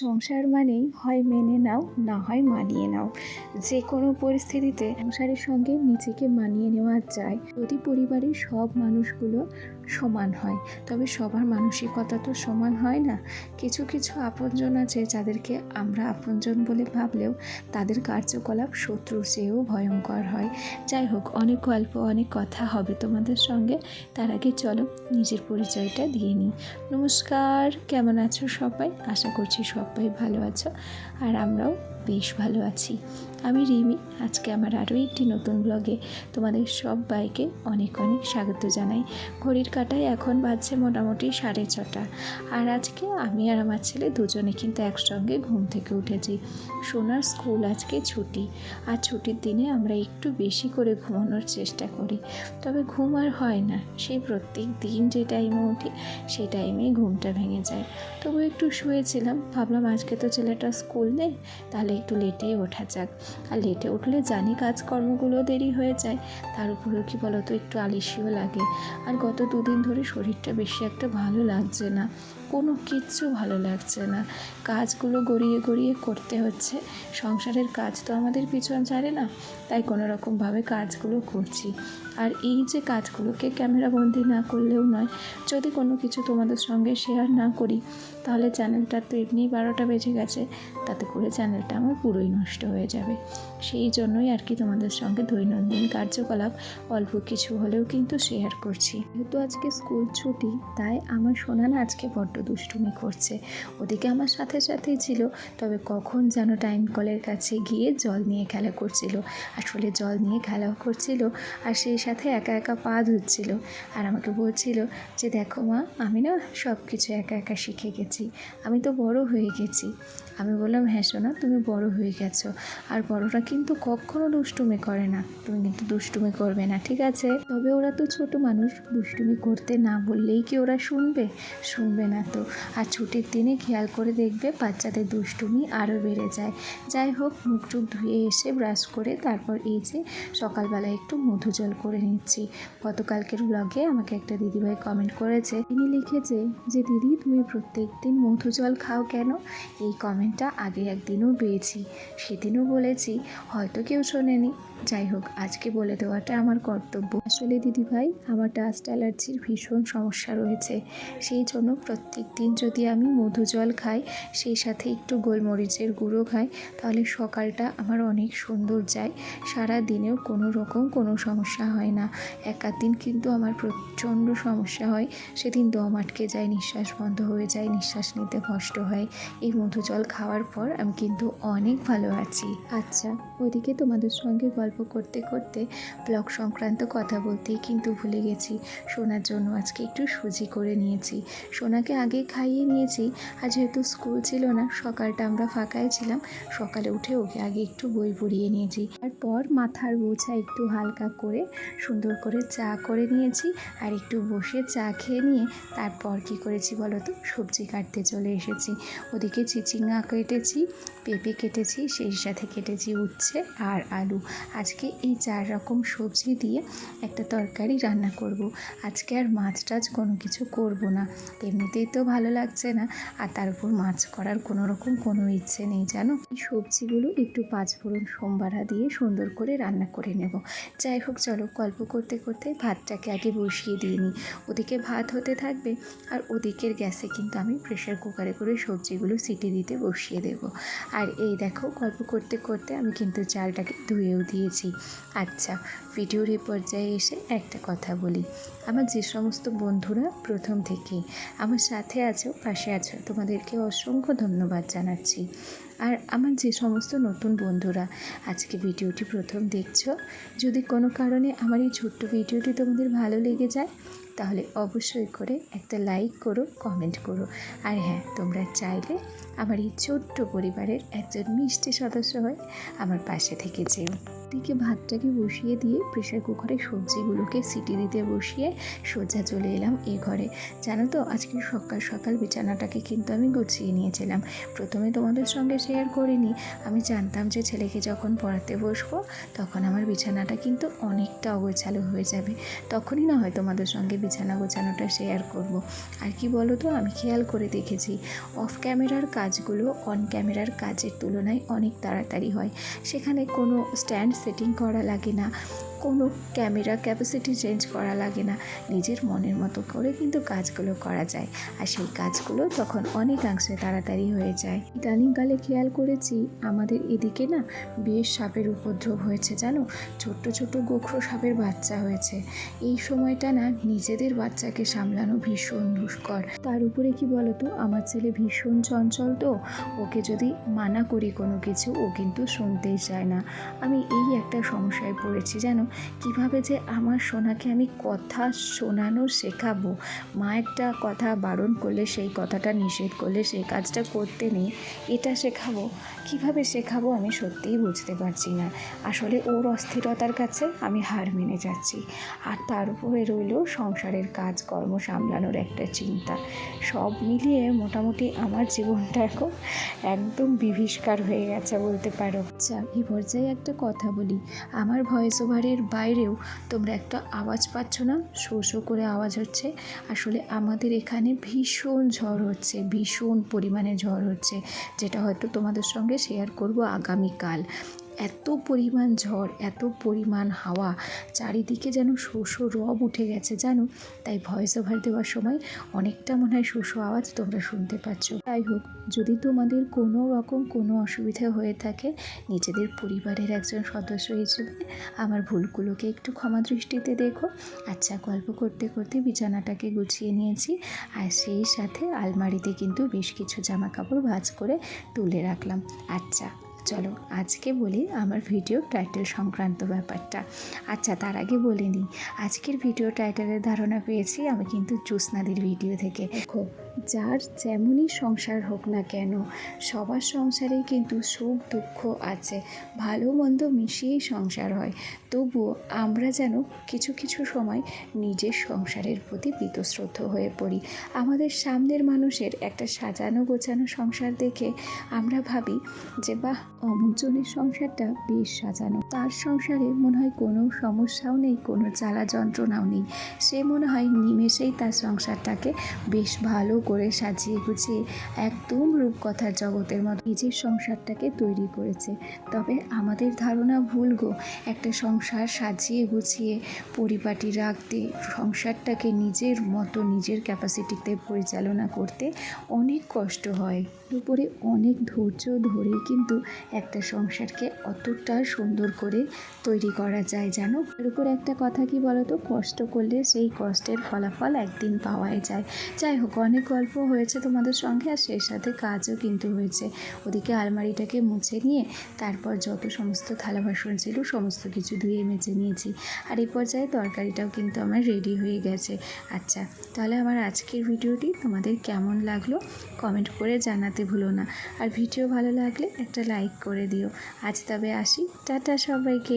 সংসার মানেই হয় মেনে নাও, না হয় মানিয়ে নাও। যে কোনো পরিস্থিতিতে সংসারের সঙ্গে নিজেকে মানিয়ে নেওয়া যায়। যদি পরিবারের সব মানুষগুলো সমান হয়। তবে সবার মানসিকতা তো সমান হয় না। কিছু কিছু আপনজন আছে যাদেরকে আমরা আপনজন বলে ভাবলেও তাদের কার্যকলাপ শত্রুর চেয়েও ভয়ঙ্কর হয়। যাই হোক, অনেক গল্প, অনেক কথা হবে তোমাদের সঙ্গে। তার আগে চলো নিজের পরিচয়টা দিয়ে নিই। নমস্কার, কেমন আছো সবাই? আশা করছি সবাই ভালো আছো। আর আমরাও বেশ ভালো আছি। আমি রিমি। আজকে আমার আরও একটি নতুন ব্লগে তোমাদের সব বাইকে অনেক অনেক স্বাগত জানাই। ঘড়ির কাটায় এখন বাজছে মোটামুটি সাড়ে ছটা। আর আজকে আমি আর আমার ছেলে দুজনে কিন্তু একসঙ্গে ঘুম থেকে উঠেছি। সোনার স্কুল আজকে ছুটি। আর ছুটির দিনে আমরা একটু বেশি করে ঘুমানোর চেষ্টা করি। তবে ঘুম আর হয় না। সেই প্রত্যেক দিন যে টাইমে উঠি সেই টাইমেই ঘুমটা ভেঙে যায়। তবু একটু শুয়েছিলাম। ভাবলাম আজকে তো ছেলেটা স্কুল নেই, তাহলে একটু লেটেই ওঠা যাক। আর লেটে উঠলে জানি কাজকর্মগুলো দেরি হয়ে যায়। তার উপরেও কি বলতো, একটু আলিসিও লাগে। আর গত দুদিন ধরে শরীরটা বেশি একটা ভালো লাগছে না। কোনো কিচ্ছু ভালো লাগছে না। কাজগুলো গড়িয়ে গড়িয়ে করতে হচ্ছে। সংসারের কাজ তো আমাদের পিছন ছাড়ে না, তাই কোনো রকমভাবে কাজগুলো করছি। আর এই যে কাজগুলোকে ক্যামেরাবন্দি না করলেও নয়, যদি কোনো কিছু তোমাদের সঙ্গে শেয়ার না করি, তাহলে চ্যানেলটার তো এমনিই বারোটা বেজে গেছে, তাতে করে চ্যানেলটা আমার পুরোই নষ্ট হয়ে যাবে। সেই জন্যই আর কি তোমাদের সঙ্গে দৈনন্দিন কার্যকলাপ অল্প কিছু হলেও কিন্তু শেয়ার করছি। যেহেতু আজকে স্কুল ছুটি, তাই আমার সোনা না আজকে বড্ড দুষ্টুমি করছে। ওদিকে আমার সাথে সাথেই ছিল, তবে কখন যেন টাইম কলের কাছে গিয়ে জল নিয়ে খেলা করছিল। আসলে জল নিয়ে খেলাও করছিল আর সেই সাথে একা একা পা ধুচ্ছিল। আর আমাকে বলছিল যে, দেখো মা, আমি না সব কিছু একা একা শিখে গেছি। আমি তো বড় হয়ে গেছি। আমি বললাম হ্যাঁ সোনা, তুমি বড় হয়ে গেছো। আর বড়রা কিন্তু কখনো দুষ্টুমি করে না। তুমি কিন্তু দুষ্টুমি করবে না, ঠিক আছে? তবে ওরা তো ছোট মানুষ, দুষ্টুমি করতে না বললেই কি ওরা শুনবে? শুনবে না। তো আর ছুটির দিনে খেয়াল করে দেখবে বাচ্চাদের দুষ্টুমি আরও বেড়ে যায়। যাই হোক, মুখ টুক ধুয়ে এসে ব্রাশ করে তারপর এই যে সকালবেলা একটু মধু জল করে নিচ্ছি। গতকালকের ব্লগে আমাকে একটা দিদিভাই কমেন্ট করেছে। তিনি লিখেছে যে, দিদি, তুমি প্রত্যেক দিন মধু জল খাও কেন? এই কমেন্টটা আগে একদিনও পেয়েছি। সেদিনও বলেছি, হয়তো কেউ শোনেনি। যাই হোক, আজকে বলে দেওয়াটা আমার কর্তব্য। আসলে দিদিভাই, আমার ডাস্ট অ্যালার্জির ভীষণ সমস্যা রয়েছে। সেই জন্য প্রত্যেক দিন যদি আমি মধু জল খাই, সেই সাথে একটু গোলমরিচের গুঁড়ো খাই, তাহলে সকালটা আমার অনেক সুন্দর যায়। সারা দিনেও কোনো রকম কোনো সমস্যা হয় না। একাধ দিন কিন্তু আমার প্রচণ্ড সমস্যা হয়। সেদিন দম আটকে যায়, নিঃশ্বাস বন্ধ হয়ে যায়, নিঃশ্বাস নিতে কষ্ট হয়। এই মধু জল খাওয়ার পর আমি কিন্তু অনেক ভালো আছি। আচ্ছা ওইদিকে তোমাদের সঙ্গে গল্প করতে করতে ব্লগ সংক্রান্ত কথা বলতেই কিন্তু ভুলে গেছি। সোনার জন্য আজকে একটু সুজি করে নিয়েছি। সোনাকে আগে খাইয়ে নিয়েছি আর যেহেতু স্কুল ছিল না, সকালটা আমরা ফাঁকায় ছিলাম। সকালে উঠে ওকে আগে একটু বই পড়িয়ে নিয়েছি। তারপর মাথার বোঝা একটু হালকা করে সুন্দর করে চা করে নিয়েছি আর একটু বসে চা খেয়ে নিয়ে তারপর কি করেছি বলো তো? সবজি কাটতে চলে এসেছি। ওদিকে চিচিঙ্গা কেটেছি, পেঁপে কেটেছি, সেই সাথে কেটেছি উচ্ছে আর আলু। আজকে এই চার রকম সবজি দিয়ে একটা তরকারি রান্না করব। আজকে আর মাছ টাছ কোনো কিছু করব না। এমনিতেই তো ভালো লাগছে না। আর তার উপর মাছ করার কোনো রকম কোনো ইচ্ছে নেই, জানো? সবজিগুলো একটু পাঁচফোড়ন সোমবারা দিয়ে সুন্দর করে রান্না করে নেব। যাই হোক, চলো গল্প করতে করতে ভাতটাকে আগে বসিয়ে দিয়ে নিই। ওদিকে ভাত হতে থাকবে আর ওদিকের গ্যাসে কিন্তু আমি প্রেশার কুকারে করে সবজিগুলো সিটি দিতে বসিয়ে দেব। আর এই দেখো, গল্প করতে করতে আমি কিন্তু চালটাকে ধুয়েও দিয়েছি। আচ্ছা ভিডিওর এই পর্যায়ে এসে একটা কথা বলি। আমার যে সমস্ত বন্ধুরা প্রথম থেকেই আমার সাথে আছো, পাশে আছো, তোমাদেরকে অসংখ্য ধন্যবাদ জানাচ্ছি। আর আমার যে সমস্ত নতুন বন্ধুরা আজকে ভিডিওটি প্রথম দেখছ, যদি কোনো কারণে আমার এই ছোট্ট ভিডিওটি তোমাদের ভালো লেগে যায়, তাহলে অবশ্যই করে একটা লাইক করো, কমেন্ট করো। আর হ্যাঁ তোমরা চাইলে আমার এই ছোট্ট পরিবারের একজন মিষ্টি সদস্য হয়ে আমার পাশে থেকে যেও দিকে ভাতটাকে বসিয়ে দিয়ে প্রেশার কুকারে সবজিগুলোকে সিটি দিতে বসিয়ে সোজা চলে এলাম এ ঘরে। জানো তো, আজকে সকাল সকাল বিছানাটাকে কিন্তু আমি গুছিয়ে নিয়েছিলাম। প্রথমে তোমাদের সঙ্গে শেয়ার করিনি। আমি জানতাম যে ছেলেকে যখন পড়াতে বসবো, তখন আমার বিছানাটা কিন্তু অনেকটা অগোছালো হয়ে যাবে। তখনই না হয় তোমাদের সঙ্গে বিছানা গোছানোটা শেয়ার করব। আর কি বলো তো, আমি খেয়াল করে দেখেছি। অফ ক্যামেরার কাজগুলো অন ক্যামেরার কাজের তুলনায় অনেক তাড়াতাড়ি হয়। সেখানে কোনো স্ট্যান্ড সেটিং করা লাগে না। কোনো ক্যামেরা ক্যাপাসিটি চেঞ্জ করা লাগে না। নিজের মনের মতো করে কিন্তু কাজগুলো করা যায়। আর সেই কাজগুলো তখন অনেকাংশে তাড়াতাড়ি হয়ে যায়। ইদানিংকালে খেয়াল করেছি, আমাদের এদিকে না বেশ সাপের উপদ্রব হয়েছে, জানো? ছোট্ট ছোট্ট গোখরো সাপের বাচ্চা হয়েছে। এই সময়টা না নিজেদের বাচ্চাকে সামলানো ভীষণ দুষ্কর। তার উপরে কি বলতো? আমার ছেলে ভীষণ চঞ্চল তো। ওকে যদি মানা করি কোনো কিছু, ও কিন্তু শুনতেই চায় না। আমি এই একটা সমস্যায় পড়েছি, জানো? কীভাবে যে আমার সোনাকে আমি কথা শোনানো শেখাবো? মা একটা কথা বারণ করলে, সেই কথাটা নিষেধ করলে, সেই কাজটা করতে নেই, এটা শেখাবো? কীভাবে শেখাবো আমি সত্যিই বুঝতে পারছি না। আসলে ওর অস্থিরতার কাছে আমি হার মেনে যাচ্ছি। আর তার উপরে রইল সংসারের কাজকর্ম সামলানোর একটা চিন্তা। সব মিলিয়ে মোটামুটি আমার জীবনটা এখন একদম বিভীষ্কার হয়ে গেছে বলতে পারো। আচ্ছা এই পর্যায়ে একটা কথা বলি। আমার ভয়েস ওভারের বাইরেও তোমরা একটা আওয়াজ পাচ্ছ না? শো শো করে আওয়াজ হচ্ছে। আসলে আমাদের এখানে ভীষণ ঝড় হচ্ছে, ভীষণ পরিমাণে ঝড় হচ্ছে, যেটা হয়তো তোমাদের সঙ্গে শেয়ার করব আগামীকাল। এত পরিমাণ ঝড়, এত পরিমাণ হাওয়া, চারিদিকে যেন শোষো রব উঠে গেছে, জানো? তাই ভয়েস ওভার দেওয়ার সময় অনেকটা মনে হয় শোষো আওয়াজ তোমরা শুনতে পাচ্ছ। যাই হোক, যদি তোমাদের কোনো রকম কোনো অসুবিধা হয়ে থাকে, নিজেদের পরিবারের একজন সদস্য হিসেবে আমার ভুলগুলোকে একটু ক্ষমা দৃষ্টিতে দেখো। আচ্ছা গল্প করতে করতে বিছানাটাকে গুছিয়ে নিয়েছি আর সেই সাথে আলমারিতে কিন্তু বেশ কিছু জামা কাপড় ভাঁজ করে তুলে রাখলাম। আচ্ছা চলো আজকে বলি আমার ভিডিও টাইটেল সংক্রান্ত ব্যাপারটা। আচ্ছা তার আগে বলে নিই, আজকের ভিডিও টাইটেলের ধারণা পেয়েছি আমি কিন্তু জ্যোৎস্নাদির ভিডিও থেকে। দেখো যার যেমনই সংসার হোক না কেন, সবার সংসারেই কিন্তু সুখ, দুঃখ আছে। ভালো মন্দ মিশিয়েই সংসার হয়। তবুও আমরা যেন কিছু কিছু সময় নিজের সংসারের প্রতি বীতশ্রদ্ধ হয়ে পড়ি। আমাদের সামনের মানুষের একটা সাজানো গোছানো সংসার দেখে আমরা ভাবি যে, বাহ অমুকজনের সংসারটা বেশ সাজানো। তার সংসারে মনে হয় কোনো সমস্যাও নেই, কোনো জ্বালা যন্ত্রণাও নেই। সে মনে হয় নিমেষেই তার সংসারটাকে বেশ ভালো করে সাজিয়ে গুছিয়ে একদম রূপকথার জগতের মতো নিজের সংসারটাকে তৈরি করেছে। তবে আমাদের ধারণা ভুল গো। একটা সংসার সাজিয়ে গুছিয়ে পরিপাটি রাখতে, সংসারটাকে নিজের মতো নিজের ক্যাপাসিটিতে পরিচালনা করতে অনেক কষ্ট হয়। উপরে অনেক ধৈর্য ধরেই কিন্তু একটা সংসারকে অতটা সুন্দর করে তৈরি করা যায়, জানো? এর উপর একটা কথা কি বলতো? কষ্ট করলে সেই কষ্টের ফলাফল একদিন পাওয়াই যায়। যাই হোক, অনেক গল্প হয়েছে তোমাদের সঙ্গে আর সেই সাথে কাজও কিন্তু হয়েছে। ওদিকে আলমারিটাকে মুছে নিয়ে তারপর যত সমস্ত থালা বাসন ছিল সমস্ত কিছু ধুয়ে মেজে নিয়েছি। আর এই পর্যায়ে তরকারিটাও কিন্তু আমার রেডি হয়ে গেছে। আচ্ছা তাহলে আমার আজকের ভিডিওটি তোমাদের কেমন লাগল? কমেন্ট করে জানাতে ভুলো না। আর ভিডিও ভালো লাগলে একটা লাইক করে দিও। আজ তবে আসি। টাটা সবাইকে।